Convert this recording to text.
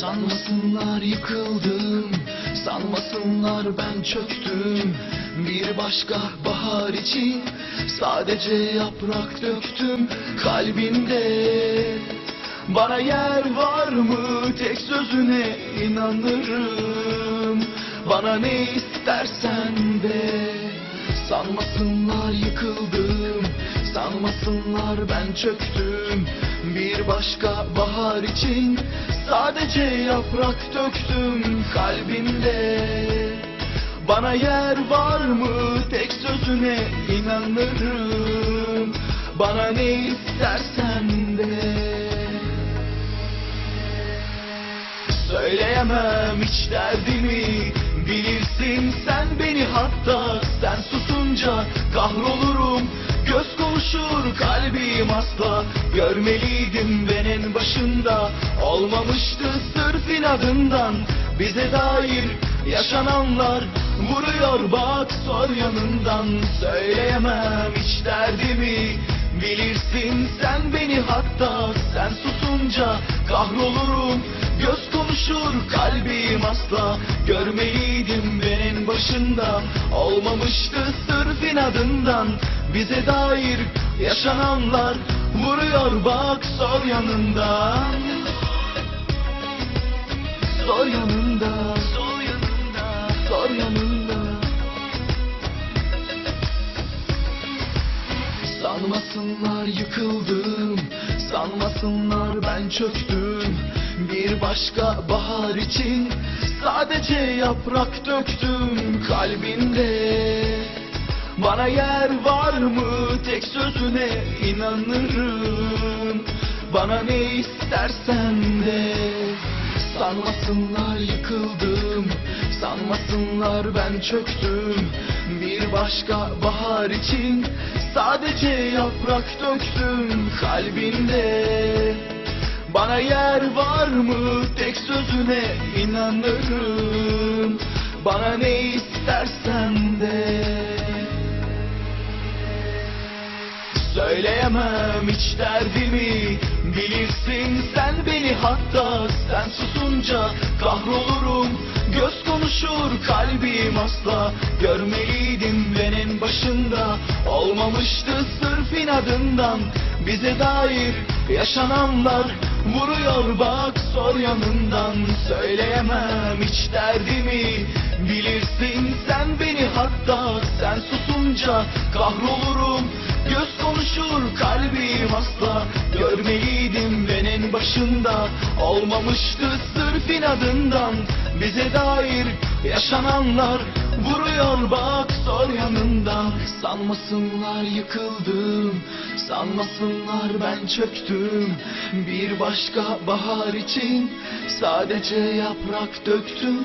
Sanmasınlar yıkıldım Sanmasınlar ben çöktüm. Bir başka bahar için Sadece yaprak döktüm kalbimde. Bana yer var mı tek sözüne inanırım. Bana ne istersen de Sanmasınlar yıkıldım Sanmasınlar ben çöktüm. Bir başka bahar için Sadece yaprak döktüm kalbimde. Bana yer var mı? Tek sözüne inanırım. Bana ne istersen de. Söyleyemem hiç derdimi. Bilirsin sen beni hatta. Sen susunca kahrolurum asla Görmeliydim ben en başında Olmamıştı sırf inadından Bize dair yaşananlar. Vuruyor bak sor yanından Söyleyemem hiç derdimi. Bilirsin sen beni hatta Sen susunca kahrolurum. Göz konuşur kalbim asla Görmeliydim ben en başında Olmamıştı sırf inadından Bize dair yaşananlar Vuruyor bak sor yanından. Sor yanında Sor yanında Sor yanında Sanmasınlar yıkıldım Sanmasınlar ben çöktüm. Bir başka bahar için Sadece yaprak döktüm kalbimde. Bana yer var sözüne inanırım. Bana ne istersen de. Sanmasınlar yıkıldım Sanmasınlar ben çöktüm. Bir başka bahar için Sadece yaprak döktüm kalbimde. Bana yer var mı? Tek sözüne inanırım. Bana ne istersen de Söyleyemem hiç derdimi. Bilirsin sen beni hatta Sen susunca kahrolurum. Göz konuşur kalbim asla. Görmeliydim ben en başında Olmamıştı sırf inadından. Bize dair yaşananlar Vuruyor bak sor yanından. Söyleyemem hiç derdimi. Bilirsin sen beni hatta Sen susunca kahrolurum Göz konuşur kalbim asla. Görmeliydim ben en başında Olmamıştı sırf inadından. Bize dair yaşananlar Vuruyor bak sor yanından Sanmasınlar yıkıldım. Sanmasınlar ben çöktüm. Bir başka bahar için Sadece yaprak döktüm